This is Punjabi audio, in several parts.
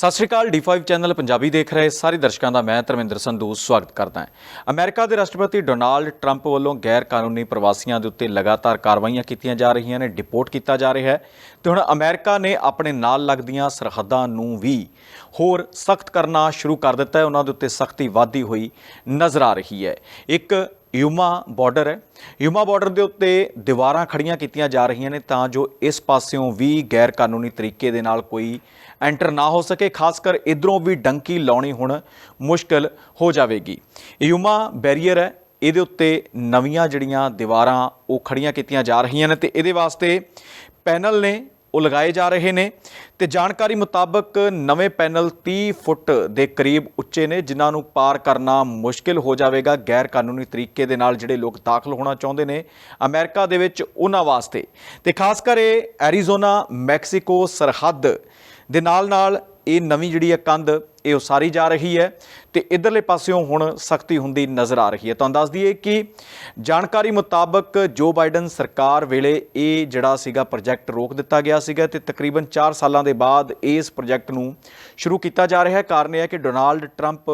ਸਤਿ ਸ਼੍ਰੀ ਅਕਾਲ D5 ਚੈਨਲ ਪੰਜਾਬੀ ਦੇਖ ਰਹੇ ਸਾਰੇ ਦਰਸ਼ਕਾਂ ਦਾ ਮੈਂ ਧਰਮਿੰਦਰ ਸੰਧੂ ਸਵਾਗਤ ਕਰਦਾ ਹਾਂ। ਅਮਰੀਕਾ ਦੇ ਰਾਸ਼ਟਰਪਤੀ ਡੋਨਾਲਡ ਟਰੰਪ ਵੱਲੋਂ ਗੈਰ ਕਾਨੂੰਨੀ ਪ੍ਰਵਾਸੀਆਂ ਦੇ ਉੱਤੇ ਲਗਾਤਾਰ ਕਾਰਵਾਈਆਂ ਕੀਤੀਆਂ ਜਾ ਰਹੀਆਂ ਨੇ, ਡਿਪੋਰਟ ਕੀਤਾ ਜਾ ਰਿਹਾ ਹੈ ਤੇ ਹੁਣ ਅਮਰੀਕਾ ਨੇ ਆਪਣੇ ਨਾਲ ਲੱਗਦੀਆਂ ਸਰਹੱਦਾਂ ਨੂੰ ਵੀ ਹੋਰ ਸਖਤ ਕਰਨਾ ਸ਼ੁਰੂ ਕਰ ਦਿੱਤਾ ਹੈ। ਉਹਨਾਂ ਦੇ ਉੱਤੇ ਸਖਤੀ ਵਧਦੀ ਹੋਈ ਨਜ਼ਰ ਆ ਰਹੀ ਹੈ। ਇੱਕ ਯੂਮਾ ਬਾਰਡਰ ਹੈ। ਯੂਮਾ ਬਾਰਡਰ ਦੇ ਉੱਤੇ ਦੀਵਾਰਾਂ ਖੜੀਆਂ ਕੀਤੀਆਂ ਜਾ ਰਹੀਆਂ ਨੇ ਤਾਂ ਜੋ ਇਸ ਪਾਸਿਓਂ ਵੀ ਗੈਰ ਕਾਨੂੰਨੀ ਤਰੀਕੇ ਦੇ ਨਾਲ ਕੋਈ ਐਂਟਰ ਨਾ ਹੋ ਸਕੇ, ਖਾਸ ਕਰ ਇਧਰੋਂ ਵੀ ਡੰਕੀ ਲਾਉਣੀ ਹੁਣ ਮੁਸ਼ਕਲ ਹੋ ਜਾਵੇਗੀ। ਯੂਮਾ ਬੈਰੀਅਰ ਹੈ। ਇਹਦੇ ਉੱਤੇ ਨਵੀਆਂ ਜਿਹੜੀਆਂ ਦੀਵਾਰਾਂ ਉਹ ਖੜੀਆਂ ਕੀਤੀਆਂ ਜਾ ਰਹੀਆਂ ਨੇ ਤੇ ਇਹਦੇ ਵਾਸਤੇ ਪੈਨਲ ਨੇ ਉਹ ਲਗਾਏ ਜਾ ਰਹੇ ਨੇ ਤੇ ਜਾਣਕਾਰੀ ਮੁਤਾਬਕ ਨਵੇਂ ਪੈਨਲ 30 ਫੁੱਟ ਦੇ ਕਰੀਬ ਉੱਚੇ ਨੇ, ਜਿਨ੍ਹਾਂ ਨੂੰ ਪਾਰ ਕਰਨਾ ਮੁਸ਼ਕਿਲ ਹੋ ਜਾਵੇਗਾ। ਗੈਰ ਕਾਨੂੰਨੀ ਤਰੀਕੇ ਦੇ ਨਾਲ ਜਿਹੜੇ ਲੋਕ ਦਾਖਲ ਹੋਣਾ ਚਾਹੁੰਦੇ ਨੇ ਅਮਰੀਕਾ ਦੇ ਵਿੱਚ, ਉਹਨਾਂ ਵਾਸਤੇ। ਤੇ ਖਾਸ ਕਰ ਇਹ ਐਰੀਜ਼ੋਨਾ ਮੈਕਸੀਕੋ ਸਰਹੱਦ ਦੇ ਨਾਲ ਨਾਲ ਇਹ ਨਵੀਂ ਜਿਹੜੀ ਹੈ ਕੰਧ, ਇਹ ਉਸਾਰੀ ਜਾ ਰਹੀ ਹੈ ਤੇ ਇਧਰਲੇ ਪਾਸਿਓਂ ਹੁਣ ਸਖਤੀ ਹੁੰਦੀ ਨਜ਼ਰ ਆ ਰਹੀ ਹੈ। ਤੁਹਾਨੂੰ ਦੱਸ ਦਈਏ ਕਿ ਜਾਣਕਾਰੀ ਮੁਤਾਬਕ ਜੋ ਬਾਈਡਨ ਸਰਕਾਰ ਵੇਲੇ ਇਹ ਜਿਹੜਾ ਸੀਗਾ ਪ੍ਰੋਜੈਕਟ ਰੋਕ ਦਿੱਤਾ ਗਿਆ ਸੀਗਾ ਤੇ ਤਕਰੀਬਨ 4 ਸਾਲਾਂ ਦੇ ਬਾਅਦ ਇਸ ਪ੍ਰੋਜੈਕਟ ਨੂੰ ਸ਼ੁਰੂ ਕੀਤਾ ਜਾ ਰਿਹਾ ਹੈ। ਕਾਰਨ ਇਹ ਹੈ ਕਿ ਡੋਨਾਲਡ ਟਰੰਪ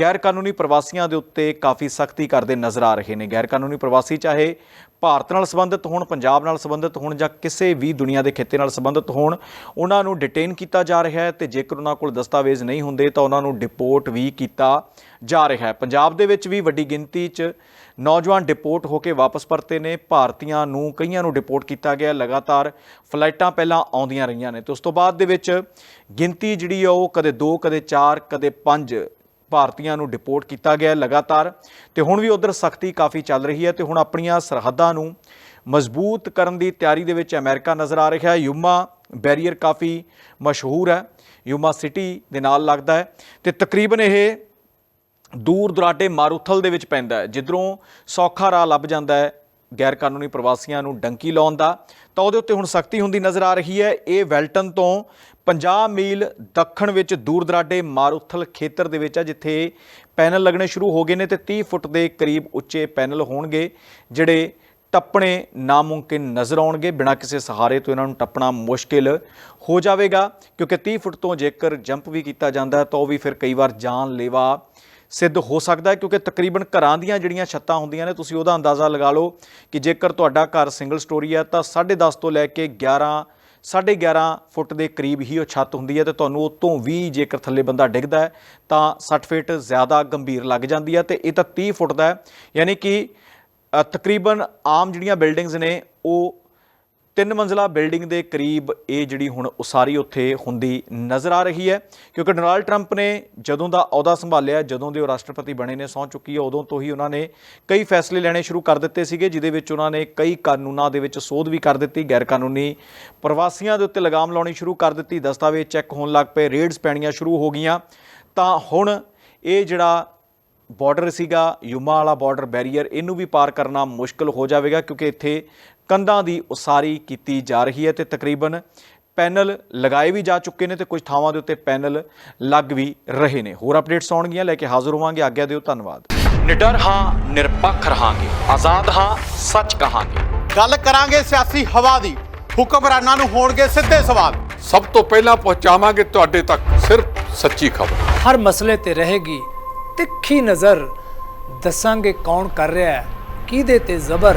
ਗੈਰ ਕਾਨੂੰਨੀ ਪ੍ਰਵਾਸੀਆਂ ਦੇ ਉੱਤੇ ਕਾਫੀ ਸਖਤੀ ਕਰਦੇ ਨਜ਼ਰ ਆ ਰਹੇ ਨੇ। ਗੈਰ ਕਾਨੂੰਨੀ ਪ੍ਰਵਾਸੀ ਚਾਹੇ ਭਾਰਤ ਨਾਲ ਸੰਬੰਧਿਤ ਹੋਣ, ਪੰਜਾਬ ਨਾਲ ਸੰਬੰਧਿਤ ਹੋਣ ਜਾਂ ਕਿਸੇ ਵੀ ਦੁਨੀਆ ਦੇ ਖਿੱਤੇ ਨਾਲ ਸੰਬੰਧਿਤ ਹੋਣ, ਉਹਨਾਂ ਨੂੰ ਡਿਟੇਨ ਕੀਤਾ ਜਾ ਰਿਹਾ ਹੈ ਤੇ ਜੇਕਰ ਉਹਨਾਂ ਕੋਲ ਦਸਤਾਵੇਜ਼ ਨਹੀਂ ਹੁੰਦੇ ਤਾਂ ਉਹਨਾਂ ਨੂੰ ਡਿਪੋਰਟ ਵੀ ਕੀਤਾ ਜਾ ਰਿਹਾ ਹੈ। ਪੰਜਾਬ ਦੇ ਵਿੱਚ ਵੀ ਵੱਡੀ ਗਿਣਤੀ 'ਚ ਨੌਜਵਾਨ ਡਿਪੋਰਟ ਹੋ ਕੇ ਵਾਪਸ ਪਰਤੇ ਨੇ। ਭਾਰਤੀਆਂ ਨੂੰ ਕਈਆਂ ਨੂੰ ਡਿਪੋਰਟ ਕੀਤਾ ਗਿਆ। ਲਗਾਤਾਰ ਫਲਾਈਟਾਂ ਪਹਿਲਾਂ ਆਉਂਦੀਆਂ ਰਹੀਆਂ ਨੇ। ਤੇ ਉਸ ਤੋਂ ਬਾਅਦ ਦੇ ਵਿੱਚ ਗਿਣਤੀ ਜਿਹੜੀ ਆ ਉਹ ਕਦੇ 2 ਕਦੇ 4 ਕਦੇ 5 ਭਾਰਤੀਆਂ ਨੂੰ ਡਿਪੋਰਟ ਕੀਤਾ ਗਿਆ ਲਗਾਤਾਰ। ਤੇ ਹੁਣ ਵੀ ਉਧਰ ਸਖਤੀ ਕਾਫੀ ਚੱਲ ਰਹੀ ਹੈ ਤੇ ਹੁਣ ਆਪਣੀਆਂ ਸਰਹੱਦਾਂ ਨੂੰ ਮਜ਼ਬੂਤ ਕਰਨ ਦੀ ਤਿਆਰੀ ਦੇ ਵਿੱਚ ਅਮਰੀਕਾ ਨਜ਼ਰ ਆ ਰਿਹਾ ਹੈ। ਯੂਮਾ ਬੈਰੀਅਰ ਕਾਫੀ ਮਸ਼ਹੂਰ ਹੈ। ਯੂਮਾ ਸਿਟੀ ਦੇ ਨਾਲ ਲੱਗਦਾ ਹੈ। ਤੇ ਤਕਰੀਬਨ ਇਹ ਦੂਰ ਦੁਰਾਡੇ ਮਾਰੂਥਲ ਦੇ ਵਿੱਚ ਪੈਂਦਾ ਹੈ, ਜਿੱਧਰੋਂ ਸੌਖਾ ਰਾਹ ਲੱਭ ਜਾਂਦਾ ਹੈ। ਗੈਰ ਕਾਨੂੰਨੀ ਪ੍ਰਵਾਸੀਆਂ ਨੂੰ ਡੰਕੀ ਲਾਉਣ ਦਾ, ਤਾਂ ਉਹਦੇ ਉੱਤੇ ਹੁਣ ਸਖਤੀ ਹੁੰਦੀ ਨਜ਼ਰ ਆ ਰਹੀ ਹੈ। ਇਹ ਵੈਲਟਨ ਤੋਂ 50 ਮੀਲ ਦੱਖਣ ਵਿੱਚ ਦੂਰ ਦਰਾਡੇ ਮਾਰੂਥਲ ਖੇਤਰ ਦੇ ਵਿੱਚ ਹੈ ਜਿੱਥੇ ਪੈਨਲ ਲੱਗਣੇ ਸ਼ੁਰੂ ਹੋ ਗਏ ਨੇ ਤੇ 30 ਫੁੱਟ ਦੇ ਕਰੀਬ ਉੱਚੇ ਪੈਨਲ ਹੋਣਗੇ, ਜਿਹੜੇ ਟੱਪਣੇ ਨਾਮੁਮਕਿਨ ਨਜ਼ਰ ਆਉਣਗੇ। ਬਿਨਾਂ ਕਿਸੇ ਸਹਾਰੇ ਤੋਂ ਇਹਨਾਂ ਨੂੰ ਟੱਪਣਾ ਮੁਸ਼ਕਿਲ ਹੋ ਜਾਵੇਗਾ, ਕਿਉਂਕਿ 30 ਫੁੱਟ ਤੋਂ ਜੇਕਰ ਜੰਪ ਵੀ ਕੀਤਾ ਜਾਂਦਾ, ਤਾਂ ਉਹ ਵੀ ਫਿਰ ਕਈ ਵਾਰ ਜਾਨ ਲੈਵਾ ਸਿੱਧ ਹੋ ਸਕਦਾ ਹੈ, ਕਿਉਂਕਿ ਤਕਰੀਬਨ ਘਰਾਂ ਦੀਆਂ ਜਿਹੜੀਆਂ ਛੱਤਾਂ ਹੁੰਦੀਆਂ ਨੇ, ਤੁਸੀਂ ਉਹਦਾ ਅੰਦਾਜ਼ਾ ਲਗਾ ਲਓ ਕਿ ਜੇਕਰ ਤੁਹਾਡਾ ਘਰ ਸਿੰਗਲ ਸਟੋਰੀ ਹੈ, ਤਾਂ 10.5 ਤੋਂ ਲੈ ਕੇ 11 11.5 ਫੁੱਟ ਦੇ ਕਰੀਬ ਹੀ ਉਹ ਛੱਤ ਹੁੰਦੀ ਹੈ ਤੇ ਤੁਹਾਨੂੰ ਉਹ ਤੋਂ ਵੀ ਜੇਕਰ ਥੱਲੇ ਬੰਦਾ ਡਿੱਗਦਾ ਹੈ, ਤਾਂ 60 ਫੀਟ ਜ਼ਿਆਦਾ ਗੰਭੀਰ ਲੱਗ ਜਾਂਦੀ ਹੈ ਤੇ ਇਹ ਤਾਂ 30 ਫੁੱਟ ਦਾ ਹੈ। ਯਾਨੀ ਕਿ ਤਕਰੀਬਨ ਆਮ ਜਿਹੜੀਆਂ ਬਿਲਡਿੰਗਸ ਨੇ, ਉਹ ਤਿੰਨ ਮੰਜ਼ਲਾ ਬਿਲਡਿੰਗ ਦੇ ਕਰੀਬ ਇਹ ਜਿਹੜੀ ਹੁਣ ਉਸਾਰੀ ਉੱਥੇ ਹੁੰਦੀ ਨਜ਼ਰ ਆ ਰਹੀ ਹੈ, ਕਿਉਂਕਿ ਡੋਨਾਲਡ ਟਰੰਪ ਨੇ ਜਦੋਂ ਦਾ ਅਹੁਦਾ ਸੰਭਾਲਿਆ, ਜਦੋਂ ਦੇ ਉਹ ਰਾਸ਼ਟਰਪਤੀ ਬਣੇ ਨੇ, ਸਹੁੰ ਚੁੱਕੀ ਹੈ, ਉਦੋਂ ਤੋਂ ਹੀ ਉਹਨਾਂ ਨੇ ਕਈ ਫੈਸਲੇ ਲੈਣੇ ਸ਼ੁਰੂ ਕਰ ਦਿੱਤੇ ਸੀਗੇ ਜਿਦੇ ਵਿੱਚ ਉਹਨਾਂ ਨੇ ਕਈ ਕਾਨੂੰਨਾਂ ਦੇ ਵਿੱਚ ਸੋਧ ਵੀ ਕਰ ਦਿੱਤੀ ਗੈਰ ਕਾਨੂੰਨੀ ਪ੍ਰਵਾਸੀਆਂ ਦੇ ਉੱਤੇ ਲਗਾਮ ਲਾਉਣੀ ਸ਼ੁਰੂ ਕਰ ਦਿੱਤੀ, ਦਸਤਾਵੇਜ਼ ਚੈੱਕ ਹੋਣ ਲੱਗ ਪਏ, ਰੇਡਸ ਪੈਣੀਆਂ ਸ਼ੁਰੂ ਹੋ ਗਈਆਂ। ਤਾਂ ਹੁਣ ਇਹ ਜਿਹੜਾ ਬਾਰਡਰ ਸੀਗਾ, ਯੂਮਾ ਵਾਲਾ ਬਾਰਡਰ ਬੈਰੀਅਰ, ਇਹਨੂੰ ਵੀ ਪਾਰ ਕਰਨਾ ਮੁਸ਼ਕਲ ਹੋ ਜਾਵੇਗਾ, ਕਿਉਂਕਿ ਇੱਥੇ ਕੰਧਾਂ ਦੀ ਉਸਾਰੀ ਕੀਤੀ ਜਾ ਰਹੀ ਹੈ ਤੇ ਤਕਰੀਬਨ ਪੈਨਲ ਲਗਾਏ ਵੀ ਜਾ ਚੁੱਕੇ ਨੇ ਤੇ ਕੁਝ ਥਾਵਾਂ ਦੇ ਉੱਤੇ ਪੈਨਲ ਲੱਗ ਵੀ ਰਹੇ ਨੇ। ਹੋਰ ਅਪਡੇਟਸ ਆਉਣਗੀਆਂ ਲੈ ਕੇ ਹਾਜ਼ਰ ਹੋਵਾਂਗੇ। ਆਗਿਆ ਦਿਓ ਧੰਨਵਾਦ। ਨਿਡਰ ਹਾਂ ਨਿਰਪੱਖ ਰਹਾਂਗੇ। ਆਜ਼ਾਦ ਹਾਂ ਸੱਚ ਕਹਾਂਗੇ। ਗੱਲ ਕਰਾਂਗੇ ਸਿਆਸੀ ਹਵਾ ਦੀ। ਹੁਕਮਰਾਨਾਂ ਨੂੰ ਹੋਣਗੇ ਸਿੱਧੇ ਸਵਾਲ। ਸਭ ਤੋਂ ਪਹਿਲਾਂ ਪਹੁੰਚਾਵਾਂਗੇ ਤੁਹਾਡੇ ਤੱਕ ਸਿਰਫ ਸੱਚੀ ਖਬਰ। ਹਰ ਮਸਲੇ ਤੇ ਰਹੇਗੀ ਤਿੱਖੀ ਨਜ਼ਰ। ਦੱਸਾਂਗੇ ਕੌਣ ਕਰ ਰਿਹਾ ਹੈ ਕਿਹਦੇ ਤੇ ਜ਼ਬਰ।